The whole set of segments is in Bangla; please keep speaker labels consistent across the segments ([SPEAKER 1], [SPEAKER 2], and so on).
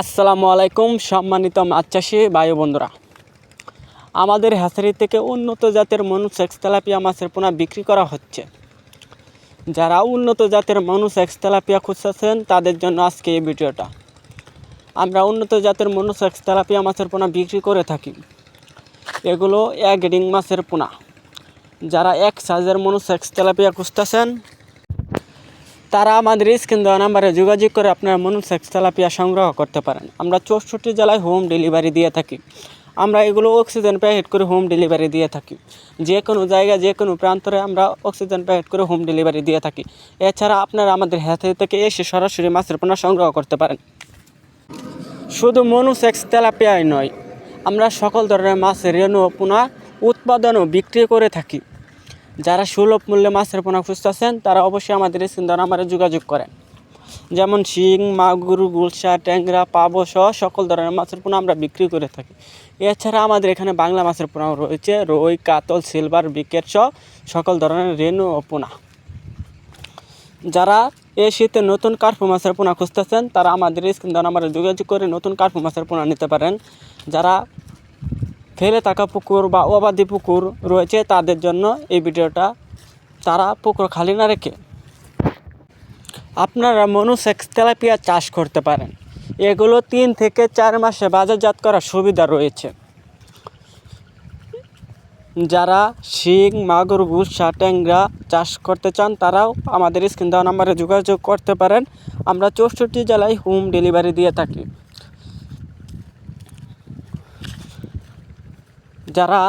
[SPEAKER 1] আসসালামু আলাইকুম, সম্মানিত মাছ চাষি বায়ু বন্ধুরা। আমাদের হ্যাচারি থেকে উন্নত জাতের মনুসেক্স তেলাপিয়া মাছের পোনা বিক্রি করা হচ্ছে। যারা উন্নত জাতের মনুসেক্স তেলাপিয়া খুঁজতেছেন, তাদের জন্য আজকে এই ভিডিওটা। আমরা উন্নত জাতের মনুসেক্স তেলাপিয়া মাছের পোনা বিক্রি করে থাকি। এগুলো এক রিং মাছের পোনা। যারা এক সাইজের মনুসেক্স তেলাপিয়া খুঁজতেছেন তারা আমাদের স্ক্রিন দেওয়া নাম্বারে যোগাযোগ করে আপনারা মনুসেক্স তেলাপিয়া সংগ্রহ করতে পারেন। আমরা চৌষট্টি জেলায় হোম ডেলিভারি দিয়ে থাকি। আমরা এগুলো অক্সিজেন প্যাকেট করে হোম ডেলিভারি দিয়ে থাকি। যে কোনো জায়গায় যে কোনো প্রান্তরে আমরা অক্সিজেন প্যাকেট করে হোম ডেলিভারি দিয়ে থাকি। এছাড়া আপনারা আমাদের হাতে থেকে এসে সরাসরি মাছের পোনা সংগ্রহ করতে পারেন। শুধু মনুসেক্স তেলাপিয়াই নয়, আমরা সকল ধরনের মাছের রেণু পোনা উৎপাদন ও বিক্রি করে থাকি। যারা সুলভ মূল্যে মাছের পোনা খুঁজতেছেন তারা অবশ্যই আমাদের স্ক্রিন দ্বারা আমাদের যোগাযোগ করেন। যেমন শিং, মাগুর, গুলশা, ট্যাংরা, পাবো সহ সকল ধরনের মাছের পোনা আমরা বিক্রি করে থাকি। এছাড়া আমাদের এখানে বাংলা মাছের পোনাও রয়েছে, রুই, কাতল, সিলভার, বিকেট সহ সকল ধরনের রেণু ও পোনা। যারা এই শীতে নতুন কার্পু মাছের পোনা খুঁজতেছেন তারা আমাদের স্ক্রিন দ্বারা আমাদের যোগাযোগ করে নতুন কার্পু মাছের পোনা নিতে পারেন। যারা ফেলে থাকা পুকুর বা অবাধি পুকুর রয়েছে তাদের জন্য এই ভিডিওটা। তারা পুকুর খালি না রেখে আপনারা মনুসেক্স তেলাপিয়া চাষ করতে পারেন। এগুলো তিন থেকে চার মাসে বাজারজাত করার সুবিধা রয়েছে। যারা শিং, মাগুর গুসা ট্যাংরা চাষ করতে চান, তারাও আমাদের স্ক্রিন দেওয়া নাম্বারে যোগাযোগ করতে পারেন। আমরা চৌষট্টি জেলায় হোম ডেলিভারি দিয়ে থাকি। যারা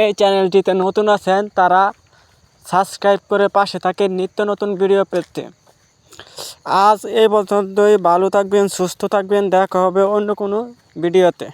[SPEAKER 1] এই চ্যানেলটিতে নতুন আছেন, তারা সাবস্ক্রাইব করে পাশে থাকে নিত্য নতুন ভিডিও পেতে। আজ এই পর্যন্তই। ভালো থাকবেন, সুস্থ থাকবেন। দেখা হবে অন্য কোনো ভিডিওতে।